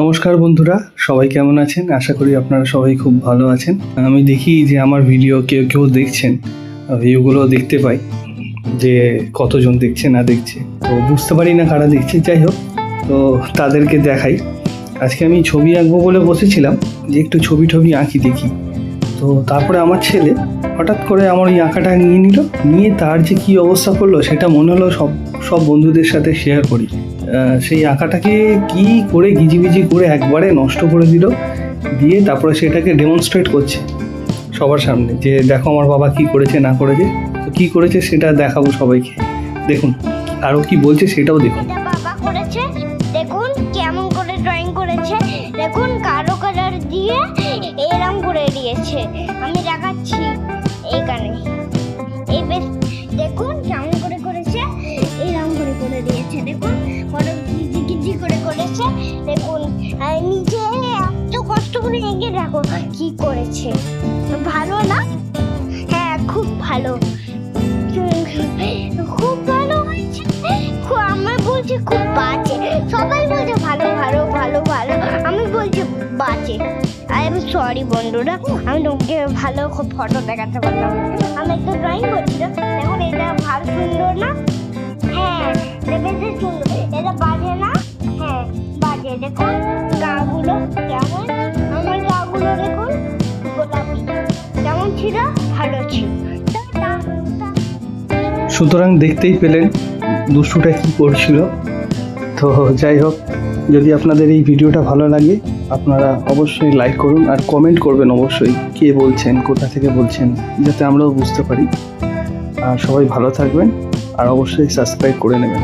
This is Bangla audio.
নমস্কার বন্ধুরা, সবাই কেমন আছেন? আশা করি আপনারা সবাই খুব ভালো আছেন। আমি দেখি যে আমার ভিডিও কেউ কেউ দেখছেন ভিউগুলো দেখতে পাই যে কতজন দেখছে, না দেখছে। তো বুঝতে পারি না কারা দেখছে, যাই হোক, তো তাদেরকে দেখাই। আজকে আমি ছবি আঁকবো বলে বসেছিলাম, যে একটু ছবি টবি আঁকি দেখি। তো তারপরে আমার ছেলে হঠাৎ করে আমার ওই আঁকাটা নিয়ে নিল, নিয়ে তার যে কী অবস্থা করল, সেটা মনে হলো সব সব বন্ধুদের সাথে শেয়ার করি। সেই আঁকাটাকে কি করে গিজিবিজি করে একবারে নষ্ট করে দিল, দিয়ে তারপরে সেটাকে ডেমনস্ট্রেট করছে সবার সামনে যে দেখো আমার বাবা কি করেছে, না করেছে, তো কী করেছে সেটা দেখাবো সবাইকে। দেখুন আরও কি বলছে সেটাও দেখুন। বাবা করেছে, দেখুন কেমন করে ড্রয়িং করেছে, দেখুন কালো কালার দিয়ে এরম করে দিয়েছে। আমি দেখাচ্ছি এইখানে। এই বেশ, দেখুন করে করেছে, এরম করে করে দিয়েছে, দেখুন। করেছে। দেখুন নিচে এত কষ্ট করে এঁকে দেখো, কি করেছে। ভালো না? হ্যাঁ খুব ভালো। খুব ভালো হয়েছে। খু- আমি বলছি খুব বাজে। সবাই বলছে ভালো ভালো ভালো ভালো। আমি বলছি বাজে। আই এম সরি বন্ধুরা, আমি তোমাকে ভালো খুব ফটো দেখাতে পারলাম। আমি একটা ড্রয়িং করছিলাম দেখুন এটা ভালো দেখুন, গাগুলো কেমন? আমার গাগুলো দেখুন গোলাপি কেমন ছিল? ভালো ছিল। সুতরাং দেখতেই পেলেন দুষ্টুটা কী করছিল। তো যাই হোক, যদি আপনাদের এই ভিডিওটা ভালো লাগে, আপনারা অবশ্যই লাইক করুন আর কমেন্ট করবেন অবশ্যই কে বলছেন, কোথা থেকে বলছেন, যাতে আমরাও বুঝতে পারি। আর সবাই ভালো থাকবেন আর অবশ্যই সাবস্ক্রাইব করে নেবেন।